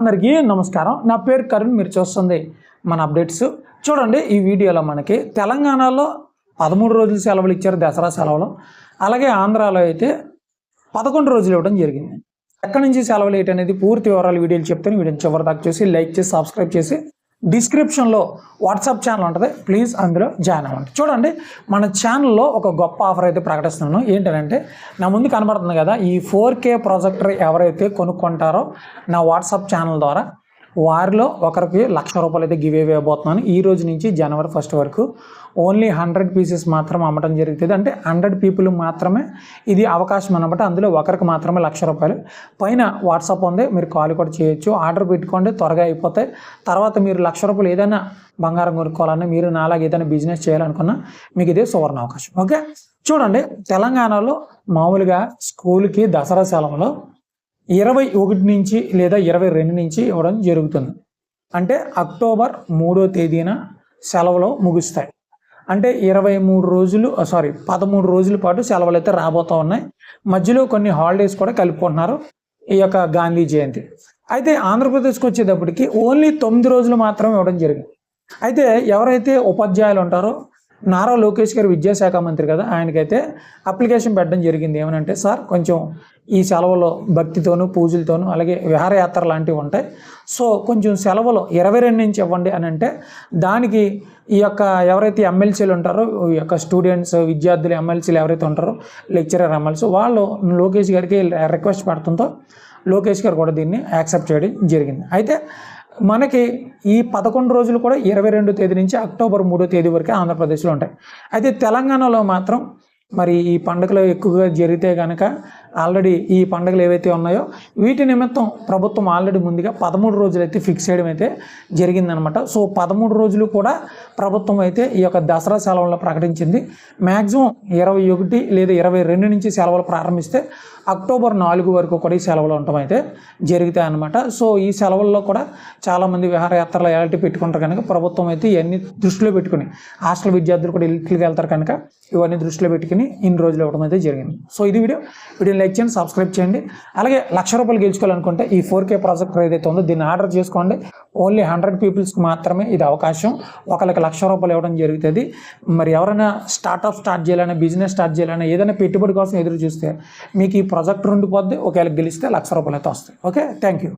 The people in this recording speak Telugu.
అందరికీ నమస్కారం. నా పేరు కరుణ్ మీరు చూస్తుంది మన అప్డేట్స్. చూడండి ఈ వీడియోలో మనకి తెలంగాణలో పదమూడు రోజులు సెలవులు ఇచ్చారు దసరా సెలవులు. అలాగే ఆంధ్రాలో అయితే పదకొండు రోజులు ఇవ్వడం జరిగింది. ఎక్కడి నుంచి సెలవులు ఏంటి అనేది పూర్తి వివరాలు వీడియోలు చెప్తాను. వీడియోని చివరి దాకా చూసి లైక్ చేసి సబ్స్క్రైబ్ చేసి డిస్క్రిప్షన్లో వాట్సాప్ ఛానల్ ఉంటుంది. ప్లీజ్ అందులో జాయిన్ అవ్వండి. చూడండి మన ఛానల్లో ఒక గొప్ప ఆఫర్ అయితే ప్రకటిస్తున్నాను. ఏంటంటే నా ముందు కనబడుతుంది కదా ఈ ఫోర్ కే ప్రాజెక్టర్ ఎవరైతే కొనుక్కుంటారో నా వాట్సాప్ ఛానల్ ద్వారా వారిలో ఒకరికి లక్ష రూపాయలు అయితే గివ్ అవే ఈ రోజు నుంచి జనవరి ఫస్ట్ వరకు ఓన్లీ హండ్రెడ్ పీసెస్ మాత్రం అమ్మటం జరుగుతుంది. అంటే హండ్రెడ్ పీపుల్ మాత్రమే ఇది అవకాశం అనమాట అందులో ఒకరికి మాత్రమే లక్ష రూపాయలు. పైన వాట్సాప్ ఉంది మీరు కాల్ కూడా చేయొచ్చు. ఆర్డర్ పెట్టుకోండి త్వరగా అయిపోతాయి. తర్వాత మీరు లక్ష రూపాయలు ఏదైనా బంగారం కొనుక్కోవాలన్నా మీరు నాలాగా ఏదైనా బిజినెస్ చేయాలనుకున్నా మీకు ఇదే సువర్ణ అవకాశం. ఓకే? చూడండి తెలంగాణలో మామూలుగా స్కూల్కి దసరా సెలవులో ఇరవై ఒకటి నుంచి లేదా ఇరవై రెండు నుంచి ఇవ్వడం జరుగుతుంది. అంటే అక్టోబర్ మూడో తేదీన సెలవులు ముగుస్తాయి. అంటే ఇరవై మూడు రోజులు సారీ పదమూడు రోజుల పాటు సెలవులు అయితే రాబోతూ ఉన్నాయి. మధ్యలో కొన్ని హాలిడేస్ కూడా కలుపుకుంటున్నారు ఈ యొక్క గాంధీ జయంతి. అయితే ఆంధ్రప్రదేశ్కి వచ్చేటప్పటికి ఓన్లీ తొమ్మిది రోజులు మాత్రమే ఇవ్వడం జరిగింది. అయితే ఎవరైతే ఉపాధ్యాయులు ఉంటారో నారా లోకేష్ గారు విద్యాశాఖ మంత్రి కదా ఆయనకైతే అప్లికేషన్ పెట్టడం జరిగింది. ఏమనంటే సార్ కొంచెం ఈ సెలవులో భక్తితోనూ పూజలతోనూ అలాగే విహారయాత్ర లాంటివి ఉంటాయి. సో కొంచెం సెలవులు ఇరవై రెండు నుంచి ఇవ్వండి అని అంటే దానికి ఈ యొక్క ఎవరైతే ఎమ్మెల్సీలు ఉంటారో ఈ యొక్క స్టూడెంట్స్ విద్యార్థులు ఎమ్మెల్సీలు ఎవరైతే ఉంటారో లెక్చరర్ ఎమ్మెల్సీ వాళ్ళు లోకేష్ గారికి రిక్వెస్ట్ పెడుతుందో లోకేష్ గారు కూడా దీన్ని యాక్సెప్ట్ చేయడం జరిగింది. అయితే మనకి ఈ పదకొండు రోజులు కూడా ఇరవై రెండు తేదీ నుంచి అక్టోబర్ మూడో తేదీ వరకే ఆంధ్రప్రదేశ్లో ఉంటాయి. అయితే తెలంగాణలో మాత్రం మరి ఈ పండుగలు ఎక్కువగా జరిగితే కనుక ఆల్రెడీ ఈ పండుగలు ఏవైతే ఉన్నాయో వీటి నిమిత్తం ప్రభుత్వం ఆల్రెడీ ముందుగా పదమూడు రోజులు అయితే ఫిక్స్ చేయడం అయితే జరిగిందనమాట. సో పదమూడు రోజులు కూడా ప్రభుత్వం అయితే ఈ యొక్క దసరా సెలవులను ప్రకటించింది. మ్యాక్సిమం ఇరవై ఒకటి లేదా ఇరవై రెండు నుంచి సెలవులు ప్రారంభిస్తే అక్టోబర్ నాలుగు వరకు కూడా ఈ సెలవులు ఉండటం అయితే జరుగుతాయి అనమాట సో ఈ సెలవుల్లో కూడా చాలామంది విహారయాత్రలు ఎలాంటి పెట్టుకుంటారు కనుక ప్రభుత్వం అయితే ఇవన్నీ దృష్టిలో పెట్టుకుని హాస్టల్ విద్యార్థులు కూడా ఇంటికి వెళ్తారు కనుక ఇవన్నీ దృష్టిలో పెట్టుకుని ఇన్ని రోజులు ఇవ్వడం అయితే జరిగింది. సో ఇది వీడియో. వీడియో లైక్ చేయండి సబ్స్క్రైబ్ చేయండి. అలాగే లక్ష రూపాయలు గెలుచుకోవాలనుకుంటే ఈ ఫోర్ కే ప్రాజెక్ట్ ఏదైతే ఉందో దీన్ని ఆర్డర్ చేసుకోండి. ఓన్లీ హండ్రెడ్ పీపుల్స్కి మాత్రమే ఇది అవకాశం. ఒకరికి లక్ష రూపాయలు ఇవ్వడం జరుగుతుంది. మరి ఎవరైనా స్టార్ట్అప్ స్టార్ట్ చేయాలన్నా బిజినెస్ స్టార్ట్ చేయాలన్నా ఏదైనా పెట్టుబడి కోసం ఎదురు చూస్తే మీకు ఈ ప్రాజెక్ట్ ఉండిపోద్ది ఒకవేళ గెలిస్తే లక్ష రూపాయలు అయితే వస్తాయి. ఓకే? Thank you